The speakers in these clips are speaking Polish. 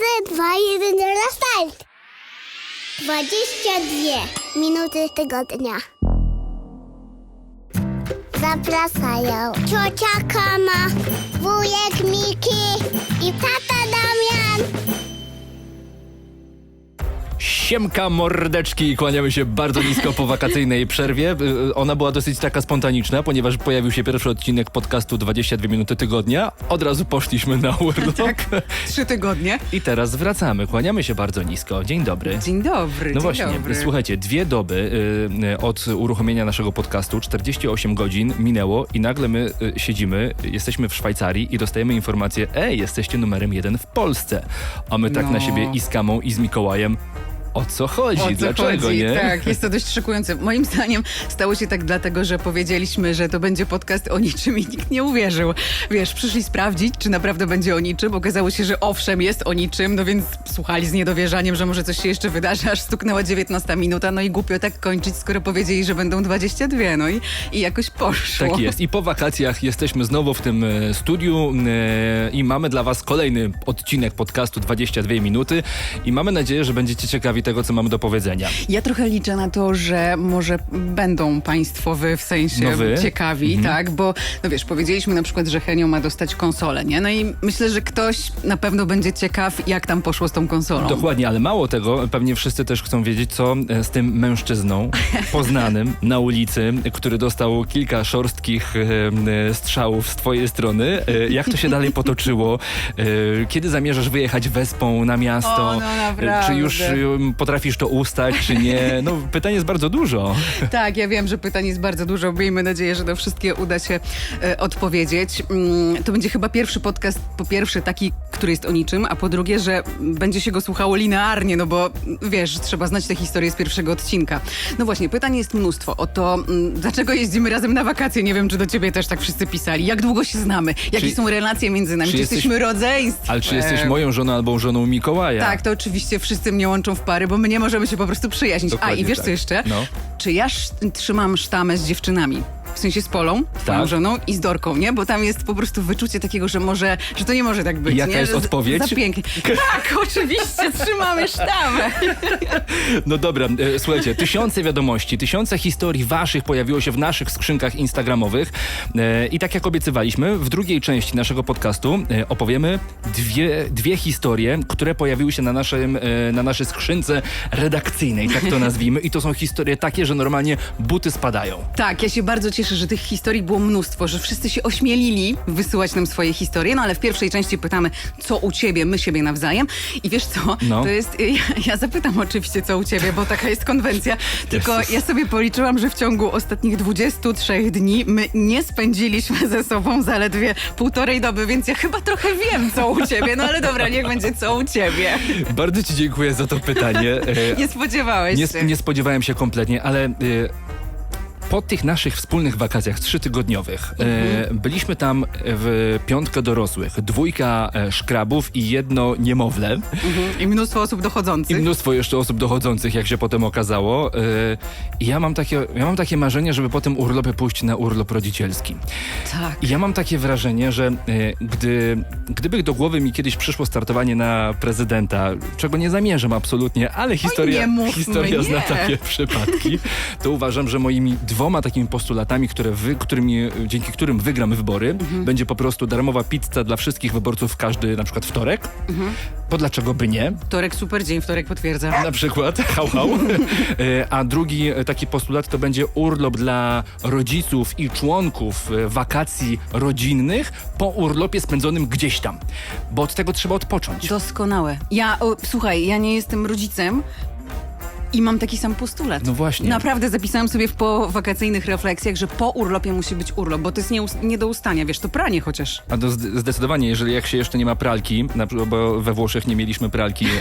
3, 2, 1, start! 22 minuty tygodnia. Zapraszają ciocia Kama, wujek Miki i tata. Siemka mordeczki, kłaniamy się bardzo nisko po wakacyjnej przerwie. Y, Ona była dosyć taka spontaniczna, ponieważ pojawił się pierwszy odcinek podcastu 22 minuty tygodnia. Od razu poszliśmy na urlop. Tak, trzy tygodnie. I teraz wracamy. Kłaniamy się bardzo nisko. Dzień dobry. Dzień dobry, No właśnie, dobry. słuchajcie, dwie doby y, y, od uruchomienia naszego podcastu, 48 godzin minęło i nagle my y, siedzimy, jesteśmy w Szwajcarii i dostajemy informację, ej, jesteście numerem jeden w Polsce. A my tak No. na siebie i z Kamą i z Mikołajem. O co chodzi? O co Dlaczego, chodzi? nie? Tak, jest to dość szokujące. Moim zdaniem stało się tak dlatego, że powiedzieliśmy, że to będzie podcast o niczym i nikt nie uwierzył. Wiesz, przyszli sprawdzić, czy naprawdę będzie o niczym. Okazało się, że owszem, jest o niczym, no więc słuchali z niedowierzaniem, że może coś się jeszcze wydarzy, aż stuknęła 19 minuta, no i głupio tak kończyć, skoro powiedzieli, że będą 22, no i, i jakoś poszło. Tak jest. I po wakacjach jesteśmy znowu w tym e, studiu e, i mamy dla Was kolejny odcinek podcastu 22 minuty i mamy nadzieję, że będziecie ciekawi tego, co mamy do powiedzenia. Ja trochę liczę na to, że może będą państwowy w sensie No wy? ciekawi, tak? Bo, no wiesz, powiedzieliśmy na przykład, że Henio ma dostać konsolę, nie? No i myślę, że ktoś na pewno będzie ciekaw, jak tam poszło z tą konsolą. Dokładnie, ale mało tego, pewnie wszyscy też chcą wiedzieć, co e, z tym mężczyzną poznanym na ulicy, który dostał kilka szorstkich e, e, strzałów z twojej strony. Jak to się dalej potoczyło? Kiedy zamierzasz wyjechać wespą na miasto? O, no naprawdę. Czy już potrafisz to ustać, czy nie? No, pytań jest bardzo dużo. Tak, ja wiem, że pytań jest bardzo dużo. Miejmy nadzieję, że na wszystkie uda się e, odpowiedzieć. Mm, to będzie chyba pierwszy podcast, po pierwsze taki, który jest o niczym, a po drugie, że będzie się go słuchało linearnie, no bo wiesz, trzeba znać tę historię z pierwszego odcinka. No właśnie, pytań jest mnóstwo o to, mm, dlaczego jeździmy razem na wakacje. Nie wiem, czy do ciebie też tak wszyscy pisali. Jak długo się znamy? Jakie Czy- są relacje między nami? czy Czy, jesteś- jesteśmy rodzeństwem? Ale czy jesteś moją żoną albo żoną Mikołaja? Tak, to oczywiście wszyscy mnie łączą w pary, bo my nie możemy się po prostu przyjaźnić. A Dokładnie i wiesz tak. co jeszcze? No. Czy ja sz- trzymam sztamę z dziewczynami? W sensie z Polą, twoją Tak. żoną i z Dorką, nie? Bo tam jest po prostu wyczucie takiego, że może, że to nie może tak być, Jaka nie? jest Że- odpowiedź? Za pięknie. Tak, oczywiście, trzymamy sztamę. No dobra, e, słuchajcie, tysiące wiadomości, tysiące historii waszych pojawiło się w naszych skrzynkach instagramowych e, i tak jak obiecywaliśmy, w drugiej części naszego podcastu e, opowiemy dwie, dwie historie, które pojawiły się na, naszym, na naszej skrzynce redakcyjnej, tak to nazwijmy i to są historie takie, że normalnie buty spadają. Tak, ja się bardzo cieszę, że tych historii było mnóstwo, że wszyscy się ośmielili wysyłać nam swoje historie, no ale w pierwszej części pytamy, co u ciebie, my siebie nawzajem. I wiesz co, No. to jest, ja, ja zapytam oczywiście, co u ciebie, bo taka jest konwencja, tylko Jezus. ja sobie policzyłam, że w ciągu ostatnich 23 dni my nie spędziliśmy ze sobą zaledwie półtorej doby, więc ja chyba trochę wiem, co u ciebie, no ale dobra, niech będzie co u ciebie. Bardzo ci dziękuję za to pytanie. E, Nie spodziewałeś Nie, się. nie spodziewałem się kompletnie, ale y, po tych naszych wspólnych wakacjach trzytygodniowych Mhm. byliśmy tam w piątkę dorosłych, dwójka e, szkrabów i jedno niemowlę Mhm. I mnóstwo osób i dochodzących. mnóstwo jeszcze osób dochodzących, jak się potem okazało. I ja mam takie, ja mam takie marzenie, żeby po tym urlopie pójść na urlop rodzicielski. Tak. I ja mam takie wrażenie, że gdy, gdyby do głowy mi kiedyś przyszło startowanie na prezydenta, czego nie zamierzam absolutnie, ale historia, nie mówmy, historia zna nie. takie przypadki, to uważam, że moimi dwoma takimi postulatami, które wy, którymi, dzięki którym wygram wybory, Mhm. będzie po prostu darmowa pizza dla wszystkich wyborców każdy na przykład wtorek. Mhm. Bo dlaczego by nie? Wtorek super dzień, wtorek potwierdza. Na przykład, hał, hał. E, A drugi e, taki postulat to będzie urlop dla rodziców i członków e, wakacji rodzinnych po urlopie spędzonym gdzieś tam. Bo od tego trzeba odpocząć. Doskonałe. Ja, o, słuchaj, ja nie jestem rodzicem i mam taki sam postulat. No właśnie. Naprawdę zapisałam sobie w powakacyjnych refleksjach, że po urlopie musi być urlop, bo to jest nie, nie do ustania, wiesz, to pranie chociaż. A to zde- zdecydowanie, jeżeli jak się jeszcze nie ma pralki, bo we Włoszech nie mieliśmy pralki e, e,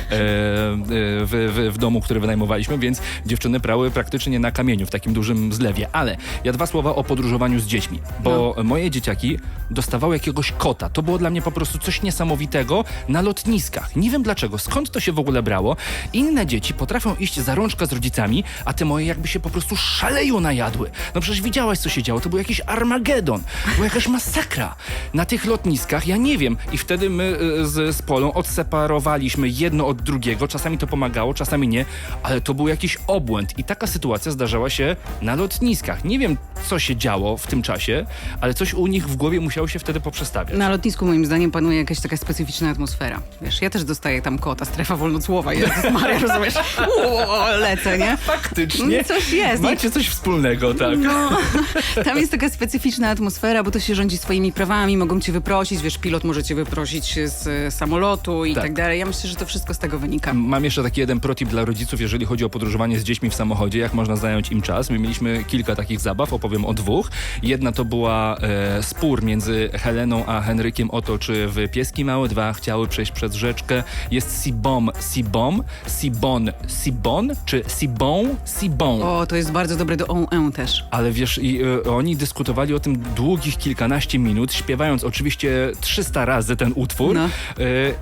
w, w, w domu, który wynajmowaliśmy, więc dziewczyny prały praktycznie na kamieniu, w takim dużym zlewie. Ale ja dwa słowa o podróżowaniu z dziećmi, bo moje dzieciaki dostawały jakiegoś kota. To było dla mnie po prostu coś niesamowitego na lotniskach. Nie wiem dlaczego, skąd to się w ogóle brało. Inne dzieci potrafią iść za rączka z rodzicami, a te moje jakby się po prostu szaleją najadły. No przecież widziałaś, co się działo. To był jakiś Armagedon. Była jakaś masakra. Na tych lotniskach, ja nie wiem. I wtedy my y, z, z Polą odseparowaliśmy jedno od drugiego. Czasami to pomagało, czasami nie, ale to był jakiś obłęd. I taka sytuacja zdarzała się na lotniskach. Nie wiem, co się działo w tym czasie, ale coś u nich w głowie musiało się wtedy poprzestawiać. Na lotnisku moim zdaniem panuje jakaś taka specyficzna atmosfera. Wiesz, ja też dostaję tam kota, strefa wolnocłowa. Jezus Maria, rozumiesz? Uuu, lecę, nie? Faktycznie. Coś jest. Macie coś wspólnego, tak. No, tam jest taka specyficzna atmosfera, bo to się rządzi swoimi prawami, mogą cię wyprosić, wiesz, pilot może cię wyprosić z e, samolotu i Tak. tak. dalej. Ja myślę, że to wszystko z tego wynika. Mam jeszcze taki jeden protip dla rodziców, jeżeli chodzi o podróżowanie z dziećmi w samochodzie, jak można zająć im czas. My mieliśmy kilka takich zabaw, opowiem o dwóch. Jedna to była e, spór między Heleną a Henrykiem o to, czy w Pieski Małe dwa chciały przejść przez rzeczkę. Jest Sibom, Sibom, Sibon, Sibon, czy Sibon, Sibon. O, to jest bardzo dobre do on też. Ale wiesz, i, e, oni dyskutowali o tym długich kilkanaście minut, śpiewając oczywiście 300 razy ten utwór, No. e,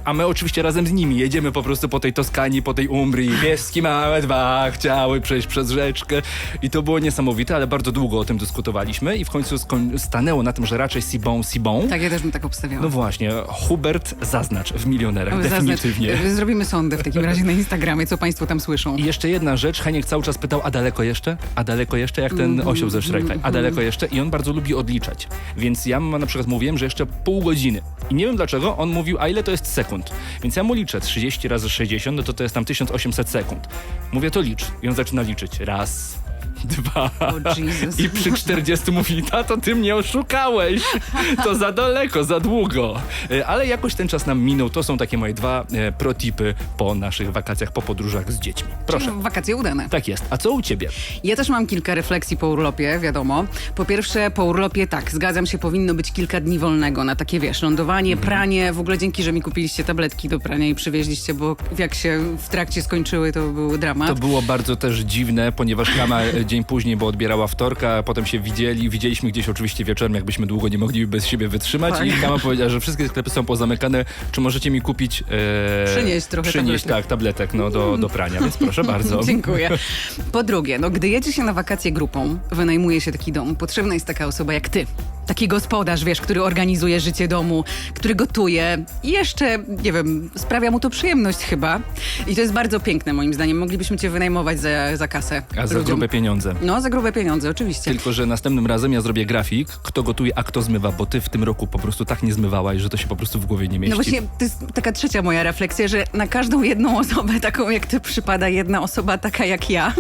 a my oczywiście razem z nimi jedziemy po prostu po tej Toskanii, po tej Umbrii. Pieski małe dwa chciały przejść przez rzeczkę i to było niesamowite, ale bardzo długo o tym dyskutowaliśmy i w końcu stanęło na tym, że raczej Sibon, Sibon. Tak, ja też bym tak obstawiała. No właśnie, Hubert zaznacz w Milionerach, Zaznacz- definitywnie. e, Zrobimy sondę w takim razie na Instagramie, co państwo tam słyszą. I jeszcze jedna rzecz, Heniek cały czas pytał, a daleko jeszcze? A daleko jeszcze? Jak ten osioł ze Shreka. A daleko jeszcze? I on bardzo lubi odliczać. Więc ja mu na przykład mówiłem, że jeszcze pół godziny. I nie wiem dlaczego, on mówił, a ile to jest sekund? Więc ja mu liczę, 30 razy 60, no to to jest tam 1800 sekund. Mówię, to licz. I on zaczyna liczyć. Raz, dwa. O, Jesus. I przy 40 mówi, tato, ty mnie oszukałeś. To za daleko, za długo. E, Ale jakoś ten czas nam minął. To są takie moje dwa e, protipy po naszych wakacjach, po podróżach z dziećmi. Proszę. Wakacje udane. Tak jest. A co u ciebie? Ja też mam kilka refleksji po urlopie, wiadomo. Po pierwsze, po urlopie tak, zgadzam się, powinno być kilka dni wolnego na takie, wiesz, lądowanie, Mhm. pranie. W ogóle dzięki, że mi kupiliście tabletki do prania i przywieźliście, bo jak się w trakcie skończyły, to był dramat. To było bardzo też dziwne, ponieważ Kama e, dzień później, bo odbierała wtorka, potem się widzieli, widzieliśmy gdzieś oczywiście wieczorem, jakbyśmy długo nie mogli bez siebie wytrzymać Tak. i Kama powiedziała, że wszystkie sklepy są pozamykane, czy możecie mi kupić... E, Przynieść trochę Przynieść, tabletek. tak, tabletek no, do, do prania, więc proszę bardzo. Dziękuję. Po drugie, no, gdy jedzie się na wakacje grupą, wynajmuje się taki dom, potrzebna jest taka osoba jak ty. Taki gospodarz, wiesz, który organizuje życie domu, który gotuje i jeszcze, nie wiem, sprawia mu to przyjemność chyba. I to jest bardzo piękne moim zdaniem. Moglibyśmy cię wynajmować za, za kasę. A za ludziom. grube pieniądze. No, za grube pieniądze, oczywiście. Tylko, że następnym razem ja zrobię grafik, kto gotuje, a kto zmywa, bo ty w tym roku po prostu tak nie zmywałaś, że to się po prostu w głowie nie mieści. No właśnie, to jest taka trzecia moja refleksja, że na każdą jedną osobę, taką jak ty, przypada jedna osoba taka jak ja,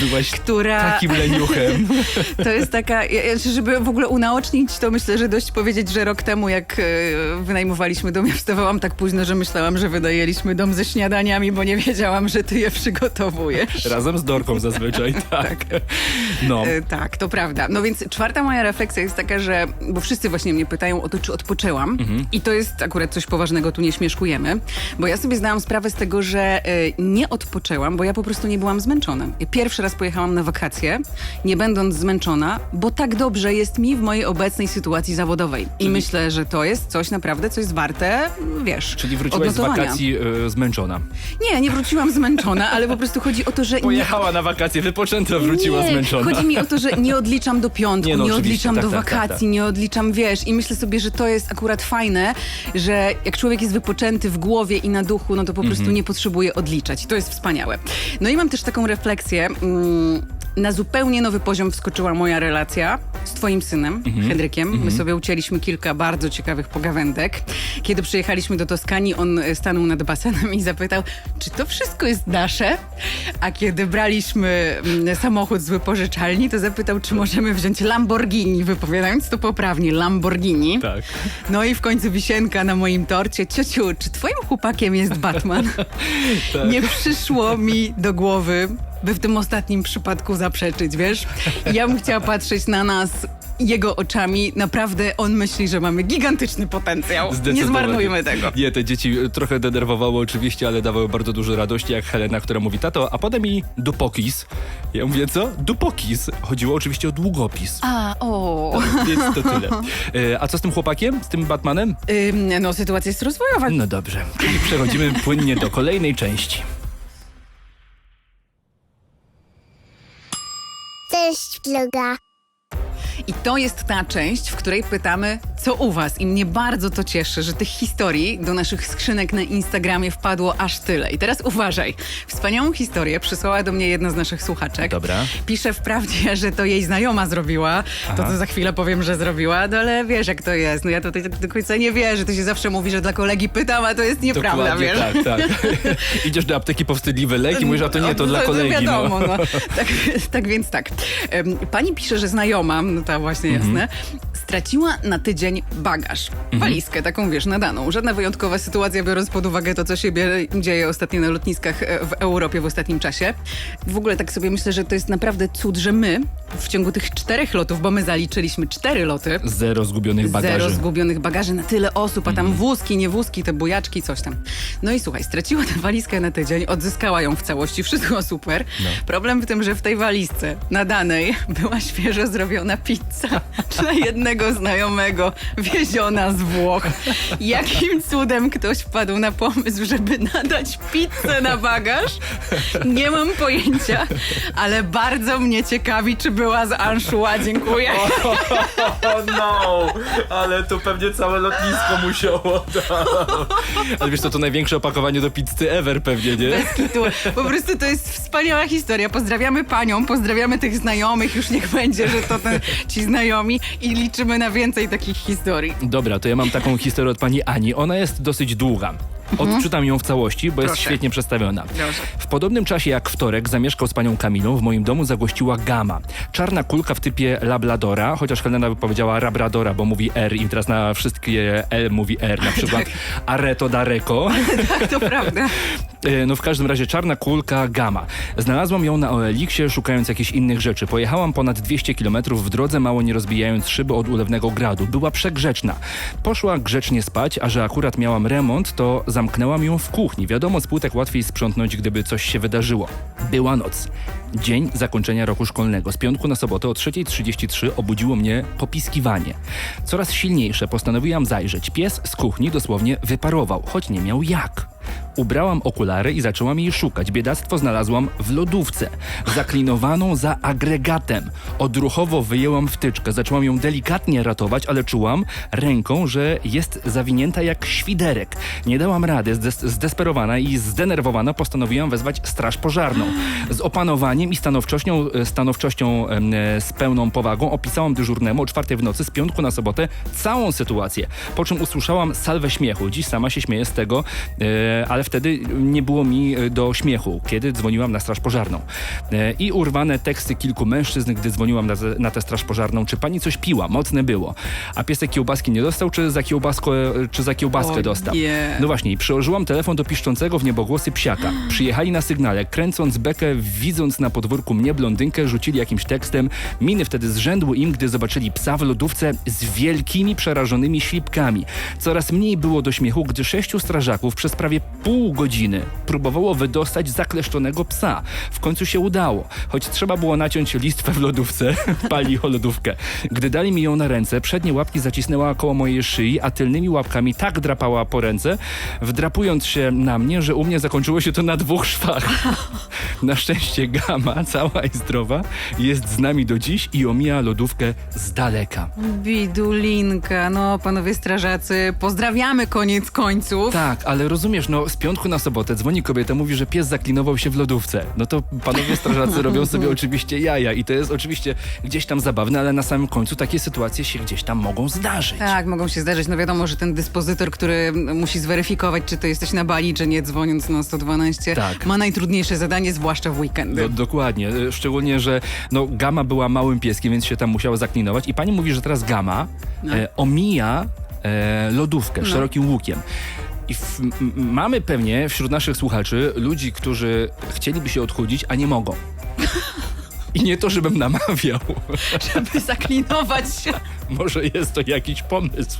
Byłaś która... takim leniuchem. To jest taka, żeby w ogóle unaocznić, to myślę, że dość powiedzieć, że rok temu, jak e, wynajmowaliśmy dom, ja wstawałam tak późno, że myślałam, że wynajęliśmy dom ze śniadaniami, bo nie wiedziałam, że ty je przygotowujesz. Razem z Dorką zazwyczaj, tak. No. E, tak, to prawda. No więc czwarta moja refleksja jest taka, że, bo wszyscy właśnie mnie pytają o to, czy odpoczęłam Mhm. i to jest akurat coś poważnego, tu nie śmieszkujemy, bo ja sobie zdałam sprawę z tego, że e, nie odpoczęłam, bo ja po prostu nie byłam zmęczona. Pierwszy raz pojechałam na wakacje, nie będąc zmęczona, bo tak dobrze jest mi w mojej obecnej sytuacji zawodowej. I myślę, że to jest coś naprawdę, co jest warte, wiesz, Czyli wróciłaś z wakacji e, zmęczona. Nie, nie wróciłam zmęczona, ale po prostu chodzi o to, że nie, Pojechała na wakacje, wypoczęta, wróciła nie, zmęczona. Chodzi mi o to, że nie odliczam do piątku, Nie, nie, no, oczywiście, odliczam tak, do tak, tak, wakacji, nie odliczam, wiesz, i myślę sobie, że to jest akurat fajne, że jak człowiek jest wypoczęty w głowie i na duchu, no to po prostu nie potrzebuje odliczać. I to jest wspaniałe. No i mam też taką refleksję. Mm, na zupełnie nowy poziom wskoczyła moja relacja z twoim synem, Mhm. Henrykiem. My sobie ucięliśmy kilka bardzo ciekawych pogawędek. Kiedy przyjechaliśmy do Toskanii, on e, stanął nad basenem i zapytał, czy to wszystko jest nasze? A kiedy braliśmy mm, samochód z wypożyczalni, to zapytał, czy możemy wziąć Lamborghini, wypowiadając to poprawnie, Lamborghini. Tak. No i w końcu wisienka na moim torcie. Ciociu, czy twoim chłopakiem jest Batman? Tak. Nie przyszło mi do głowy, by w tym ostatnim przypadku zaprzeczyć, wiesz? Ja bym chciała patrzeć na nas jego oczami. Naprawdę on myśli, że mamy gigantyczny potencjał. Nie zmarnujmy tego. Nie, te dzieci e, trochę denerwowało oczywiście, ale dawały bardzo dużo radości, jak Helena, która mówi, tato, a potem mi dupokis. Ja mówię, co? Dupokis. Chodziło oczywiście o długopis. A, o. Więc to tyle. E, A co z tym chłopakiem? Z tym Batmanem? Ym, no, sytuacja jest rozwojowa. No dobrze. Czyli przechodzimy płynnie do kolejnej części. Cześć! I to jest ta część, w której pytamy, co u was. I mnie bardzo to cieszy, że tych historii do naszych skrzynek na Instagramie wpadło aż tyle. I teraz uważaj. Wspaniałą historię przysłała do mnie jedna z naszych słuchaczek. Dobra. Pisze wprawdzie, że to jej znajoma zrobiła. To, Aha. co za chwilę powiem, że zrobiła, no ale wiesz, jak to jest. No ja tutaj tak do końca nie wierzę. To się zawsze mówi, że dla kolegi pytam, a to jest nieprawda, Dokładnie, wiesz? tak, tak. Idziesz do apteki po wstydliwe leki, mówisz, a to nie, to dla kolegi. wiadomo, no. no. Tak, tak więc tak. Pani pisze, że znajoma, no ta właśnie Mhm. jasne, straciła na tydzień bagaż. Walizkę, taką wiesz, nadaną. Żadna wyjątkowa sytuacja, biorąc pod uwagę to, co się dzieje ostatnio na lotniskach e, w Europie w ostatnim czasie. W ogóle tak sobie myślę, że to jest naprawdę cud, że my w ciągu tych czterech lotów, bo my zaliczyliśmy cztery loty, Zero zgubionych bagaży. Mhm. Zero zgubionych bagaży na tyle osób, a tam wózki, nie wózki, te bujaczki, coś tam. No i słuchaj, straciła tę walizkę na tydzień, odzyskała ją w całości, wszystko super. No. Problem w tym, że w tej walizce nadanej była świeżo zrobiona pizza dla jednego znajomego, wieziona z Włoch. Jakim cudem ktoś wpadł na pomysł, żeby nadać pizzę na bagaż? Nie mam pojęcia, ale bardzo mnie ciekawi, czy była z anchois. Dziękuję. O no, ale to pewnie całe lotnisko musiało. Ale wiesz co, to największe opakowanie do pizzy ever pewnie, nie? Bez kitu. Po prostu to jest wspaniała historia. Pozdrawiamy panią, pozdrawiamy tych znajomych. Już niech będzie, że to ten, ci znajomi i liczymy na więcej takich historii. Dobra, to ja mam taką historię od pani Ani. Ona jest dosyć długa. Odczytam ją w całości, bo jest Proszę. świetnie przedstawiona. Proszę. W podobnym czasie jak wtorek zamieszkał z panią Kamilą, w moim domu zagościła Gama. Czarna kulka w typie Labladora, chociaż Helena by powiedziała Rabradora, bo mówi R i teraz na wszystkie L mówi R, na przykład Areto Dareko. Tak, to prawda. E, No w każdym razie czarna kulka Gama. Znalazłam ją na OLX-ie, szukając jakichś innych rzeczy. Pojechałam ponad 200 km w drodze, mało nie rozbijając szyby od ulewnego gradu. Była przegrzeczna. Poszła grzecznie spać, a że akurat miałam remont, to zamknęłam ją w kuchni. Wiadomo, z płytek łatwiej sprzątnąć, gdyby coś się wydarzyło. Była noc. Dzień zakończenia roku szkolnego. Z piątku na sobotę o 3.33 obudziło mnie popiskiwanie. Coraz silniejsze postanowiłam zajrzeć. Pies z kuchni dosłownie wyparował, choć nie miał jak. Ubrałam okulary i zaczęłam jej szukać. Biedactwo znalazłam w lodówce, zaklinowaną za agregatem. Odruchowo wyjęłam wtyczkę, zaczęłam ją delikatnie ratować, ale czułam ręką, że jest zawinięta jak świderek. Nie dałam rady, zdes- zdesperowana i zdenerwowana postanowiłam wezwać straż pożarną. Z opanowaniem i stanowczością, e, stanowczością e, z pełną powagą opisałam dyżurnemu o czwartej w nocy z piątku na sobotę całą sytuację, po czym usłyszałam salwę śmiechu. Dziś sama się śmieję z tego, e, ale wtedy nie było mi e, do śmiechu, kiedy dzwoniłam na straż pożarną. E, I urwane teksty kilku mężczyzn, gdy dzwoniłam na, na tę straż pożarną, czy pani coś piła? Mocne było. A piesek kiełbaski nie dostał, czy za, kiełbaskę, czy za kiełbaskę dostał? nie. No właśnie, i przyłożyłam telefon do piszczącego w niebogłosy psiaka. Przyjechali na sygnale, kręcąc bekę, widząc na podwórku mnie blondynkę, rzucili jakimś tekstem. Miny wtedy zrzędły im, gdy zobaczyli psa w lodówce z wielkimi, przerażonymi ślipkami. Coraz mniej było do śmiechu, gdy sześciu strażaków przez prawie pół godziny próbowało wydostać zakleszczonego psa. W końcu się udało, choć trzeba było naciąć listwę w lodówce, pali o lodówkę. Gdy dali mi ją na ręce, przednie łapki zacisnęła koło mojej szyi, a tylnymi łapkami tak drapała po ręce, wdrapując się na mnie, że u mnie zakończyło się to na dwóch szwach. Na szczęście Gama, cała i zdrowa, jest z nami do dziś i omija lodówkę z daleka. Bidulinka, no panowie strażacy, pozdrawiamy koniec końców. Tak, ale rozumiesz, no z piątku na sobotę dzwoni kobieta, mówi, że pies zaklinował się w lodówce. No to panowie strażacy robią sobie oczywiście jaja i to jest oczywiście gdzieś tam zabawne, ale na samym końcu takie sytuacje się gdzieś tam mogą zdarzyć. Tak, mogą się zdarzyć. No wiadomo, że ten dyspozytor, który musi zweryfikować, czy to jesteś na Bali, czy nie, dzwoniąc na 112, Tak. ma najtrudniejsze zadanie, zwłaszcza w weekendy. No, dokładnie, E, szczególnie, że no, Gama była małym pieskiem, więc się tam musiała zaklinować i pani mówi, że teraz Gama e, omija e, lodówkę No. szerokim łukiem. I mamy pewnie wśród naszych słuchaczy ludzi, którzy chcieliby się odchudzić, a nie mogą. I nie to, żebym namawiał. Żeby zaklinować się. Może jest to jakiś pomysł.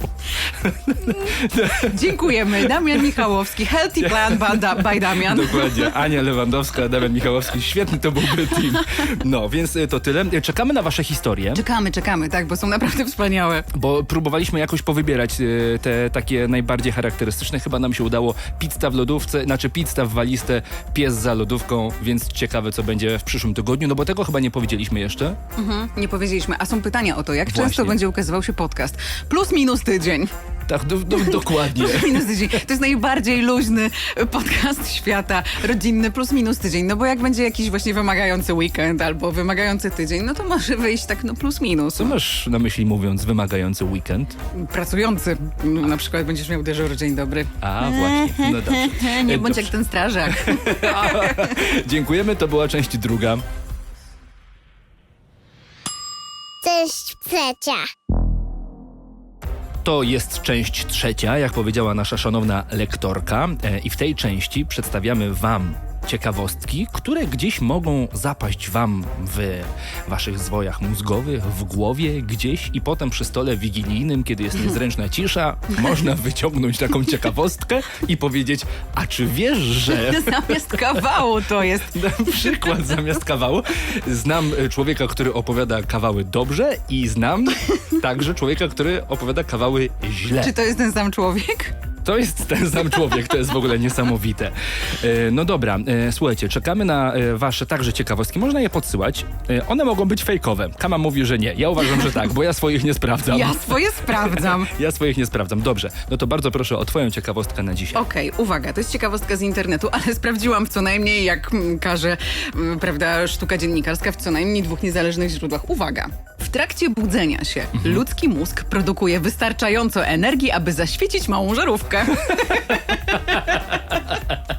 Dziękujemy. Damian Michałowski, Healthy Plan by, Da- by Damian. Dokładnie. Ania Lewandowska, Damian Michałowski. Świetny to byłby team. No, więc y, to tyle. Czekamy na wasze historie. Czekamy, czekamy, tak, bo są naprawdę wspaniałe. Bo próbowaliśmy jakoś powybierać y, te takie najbardziej charakterystyczne. Chyba nam się udało pizza w lodówce, znaczy pizza w walistę, pies za lodówką, więc ciekawe, co będzie w przyszłym tygodniu. No bo tego chyba nie powiedzieliśmy jeszcze. Mhm, nie powiedzieliśmy. A są pytania o to, jak Właśnie. często będzie ukazywał się podcast. Plus minus tydzień. Tak, do, do, dokładnie. Plus minus tydzień. To jest najbardziej luźny podcast świata. Rodzinny plus minus tydzień. No bo jak będzie jakiś właśnie wymagający weekend albo wymagający tydzień, no to może wyjść tak no plus minus. Co masz na myśli mówiąc wymagający weekend? Pracujący. No, Na przykład będziesz miał dyżur, dzień dobry. A, właśnie. No dobrze. Nie bądź dobrze. jak ten strażak. Dziękujemy, to była część druga. Cześć, trzecia. To jest część trzecia, jak powiedziała nasza szanowna lektorka, e, i w tej części przedstawiamy Wam ciekawostki, które gdzieś mogą zapaść Wam w Waszych zwojach mózgowych, w głowie gdzieś i potem przy stole wigilijnym, kiedy jest niezręczna cisza, można wyciągnąć taką ciekawostkę i powiedzieć, a czy wiesz, że... Zamiast kawału to jest. Na przykład zamiast kawału znam e, człowieka, który opowiada kawały dobrze i znam także człowieka, który opowiada kawały źle. Czy to jest ten sam człowiek? To jest ten sam człowiek, to jest w ogóle niesamowite. E, No dobra, e, słuchajcie, czekamy na e, wasze także ciekawostki. Można je podsyłać. One mogą być fejkowe. Kama mówi, że nie. Ja uważam, że tak, bo ja swoich nie sprawdzam. Ja swoje sprawdzam. Ja swoich nie sprawdzam. Dobrze, no to bardzo proszę o twoją ciekawostkę na dzisiaj. Okej, uwaga, to jest ciekawostka z internetu, ale sprawdziłam w co najmniej, jak mm, każe mm, prawda, sztuka dziennikarska, w co najmniej dwóch niezależnych źródłach. Uwaga! W trakcie budzenia się Mhm. ludzki mózg produkuje wystarczająco energii, aby zaświecić małą żarówkę. Okay.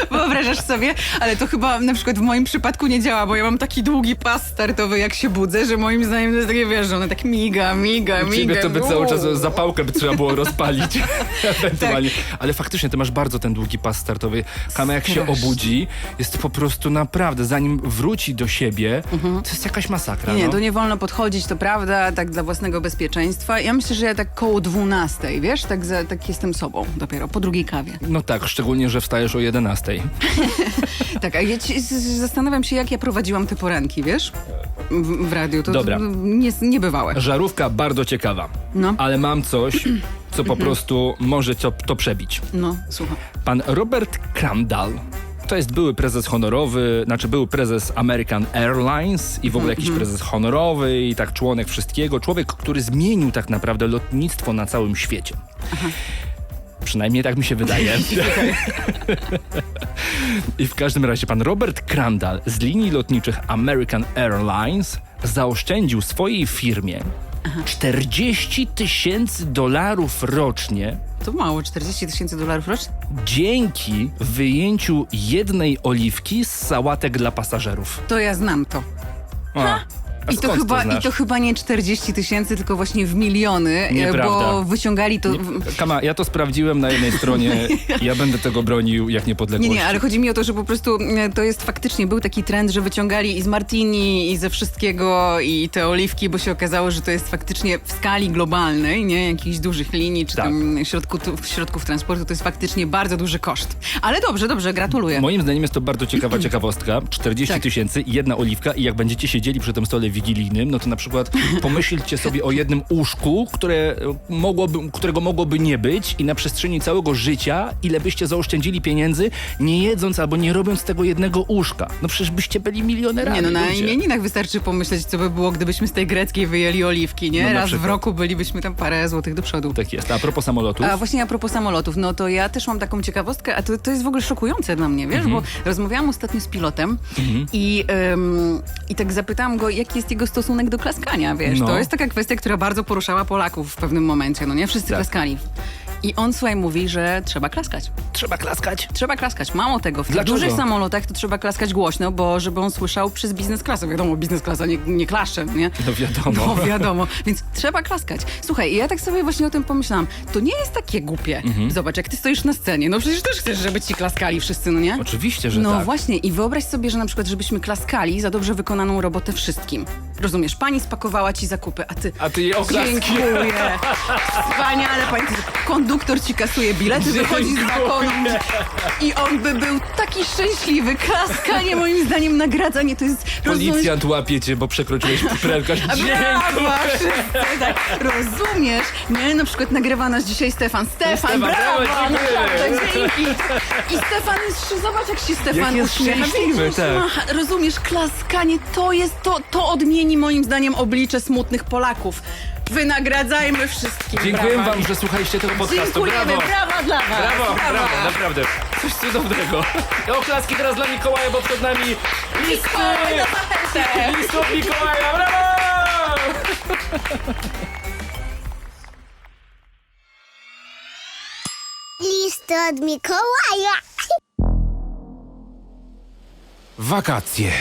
Wyobrażasz sobie? Ale to chyba na przykład w moim przypadku nie działa, bo ja mam taki długi pas startowy, jak się budzę, że moim zdaniem to jest takie, wiesz, że one tak miga, miga, U miga. Ciebie to by cały czas zapałkę by trzeba było rozpalić. Ewentualnie. Ale faktycznie ty masz bardzo ten długi pas startowy. Kama jak się Strasznie. obudzi, jest po prostu naprawdę, zanim wróci do siebie, to jest jakaś masakra. Nie, no. to nie wolno podchodzić, to prawda, tak dla własnego bezpieczeństwa. Ja myślę, że ja tak koło 12, wiesz, tak, za, tak jestem sobą dopiero, po drugiej kawie. No tak, szczególnie, że wstajesz o 11. Tak, a ja ci, zastanawiam się, jak ja prowadziłam te poranki, wiesz, w, w radiu. To, Dobra. to nie, niebywałe. Żarówka bardzo ciekawa, No. ale mam coś, co po prostu może to, to przebić. No, słucham. Pan Robert Crandall. To jest były prezes honorowy, znaczy były prezes American Airlines i w ogóle jakiś prezes honorowy i tak członek wszystkiego. Człowiek, który zmienił tak naprawdę lotnictwo na całym świecie. Przynajmniej tak mi się wydaje. I w każdym razie pan Robert Crandall z linii lotniczych American Airlines zaoszczędził swojej firmie 40 tysięcy dolarów rocznie To mało, 40 tysięcy dolarów rocznie? dzięki wyjęciu jednej oliwki z sałatek dla pasażerów. To ja znam to. A, a I to, chyba, znasz? I to chyba nie 40 tysięcy, tylko właśnie w miliony, e, Nieprawda. bo wyciągali to... Nie, Kama, ja to sprawdziłem na jednej stronie. Ja będę tego bronił jak Nie, niepodległości. nie, ale chodzi mi o to, że po prostu to jest faktycznie, był taki trend, że wyciągali i z martini, i ze wszystkiego, i te oliwki, bo się okazało, że to jest faktycznie w skali globalnej, nie, jakichś dużych linii, czy Tak. tam środku, środków transportu, to jest faktycznie bardzo duży koszt. Ale dobrze, dobrze, gratuluję. Moim zdaniem jest to bardzo ciekawa ciekawostka. 40 Tak. tysięcy, jedna oliwka i jak będziecie siedzieli przy tym stole wigilijnym, no to na przykład pomyślcie sobie o jednym łóżku, które mogłoby, którego mogłoby nie być i na przestrzeni całego życia, ile byście zaoszczędzili pieniędzy, nie jedząc albo nie robiąc tego jednego łóżka. No przecież byście byli milionerami. Nie no, na ludzie. imieninach wystarczy pomyśleć, co by było, gdybyśmy z tej greckiej wyjęli oliwki, nie? No, Raz w przykład. roku bylibyśmy tam parę złotych do przodu. Tak jest. A propos samolotów. A właśnie a propos samolotów, no to ja też mam taką ciekawostkę, a to, to jest w ogóle szokujące dla mnie, wiesz, bo rozmawiałam ostatnio z pilotem i, ym, i tak zapytałam go, jaki jest jego stosunek do klaskania, wiesz. No. To jest taka kwestia, która bardzo poruszała Polaków w pewnym momencie, no nie? Wszyscy Tak. klaskali. I on, słuchaj, mówi, że trzeba klaskać. Trzeba klaskać. Trzeba klaskać. Mało tego, w tych Dlaczego? dużych samolotach to trzeba klaskać głośno, bo żeby on słyszał przez biznes klasę. Wiadomo, biznes klasa nie, nie klaszcze, nie? No wiadomo. No wiadomo, więc trzeba klaskać. Słuchaj, ja tak sobie właśnie o tym pomyślałam. To nie jest takie głupie. Mhm. Zobacz, jak ty stoisz na scenie, no przecież też chcesz, żeby ci klaskali wszyscy, no nie? Oczywiście, że no tak. właśnie i wyobraź sobie, że na przykład żebyśmy klaskali za dobrze wykonaną robotę wszystkim. Rozumiesz, pani spakowała ci zakupy, a ty... A ty jej oklaski. Dziękuję. Wspaniale, pani. Konduktor ci kasuje bilety, wychodzi z balkonu i on by był taki szczęśliwy. Klaskanie moim zdaniem nagradzanie to jest... Policjant łapie cię, bo przekroczyłeś prędkość. brawa, wszyscy, tak, rozumiesz? Nie, na przykład nagrywa nas dzisiaj Stefan. Stefan, Stefan, brawo, brawa, dziękuję. naprawdę, dzięki. I Stefan jest, zobacz jak się Stefan Jak jest uśmiecha. szczęśliwy, Widzisz, tak. ma- Rozumiesz, klaskanie to jest, to, to odmieni moim zdaniem oblicze smutnych Polaków. Wynagradzajmy wszystkim. Dziękuję brawa. wam, że słuchaliście tego podcastu. Dziękujemy, Brawo. brawa dla was. Brawo, brawa. brawo, naprawdę. Coś cudownego. I Oklaski teraz dla Mikołaja, bo przed nami listy! Oj, na zachętę. List od Mikołaja, brawo! Listy od Mikołaja. Wakacje.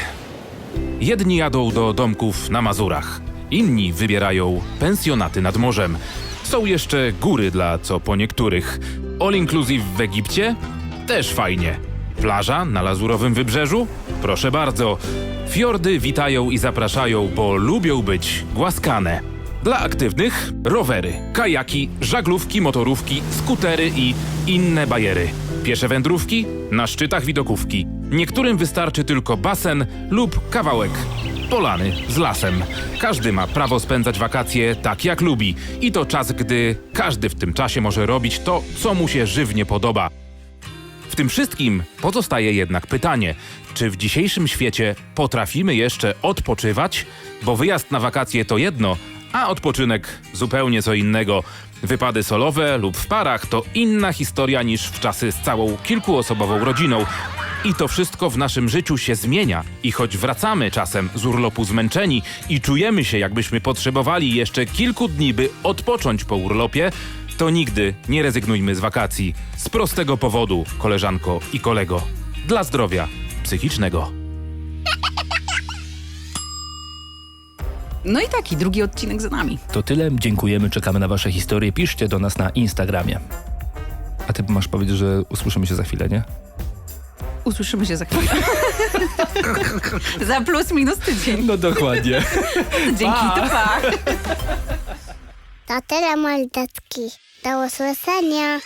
Jedni jadą do domków na Mazurach, inni wybierają pensjonaty nad morzem. Są jeszcze góry dla co po niektórych. All inclusive w Egipcie? Też fajnie. Plaża na lazurowym wybrzeżu? Proszę bardzo. Fiordy witają i zapraszają, bo lubią być głaskane. Dla aktywnych rowery, kajaki, żaglówki, motorówki, skutery i inne bajery. Piesze wędrówki, na szczytach widokówki. Niektórym wystarczy tylko basen lub kawałek polany z lasem. Każdy ma prawo spędzać wakacje tak jak lubi. I to czas, gdy każdy w tym czasie może robić to, co mu się żywnie podoba. W tym wszystkim pozostaje jednak pytanie, czy w dzisiejszym świecie potrafimy jeszcze odpoczywać? Bo wyjazd na wakacje to jedno, a odpoczynek zupełnie co innego. Wypady solowe lub w parach to inna historia niż w czasy z całą kilkuosobową rodziną. I to wszystko w naszym życiu się zmienia. I choć wracamy czasem z urlopu zmęczeni i czujemy się, jakbyśmy potrzebowali jeszcze kilku dni, by odpocząć po urlopie, to nigdy nie rezygnujmy z wakacji. Z prostego powodu, koleżanko i kolego. Dla zdrowia psychicznego. No i taki, drugi odcinek za nami. To tyle. Dziękujemy, czekamy na wasze historie. Piszcie do nas na Instagramie. A ty masz powiedzieć, że usłyszymy się za chwilę, nie? Usłyszymy się za chwilę. za plus minus tydzień. No dokładnie. Dzięki, to pa. To tyle, mordeczki. Do usłyszenia.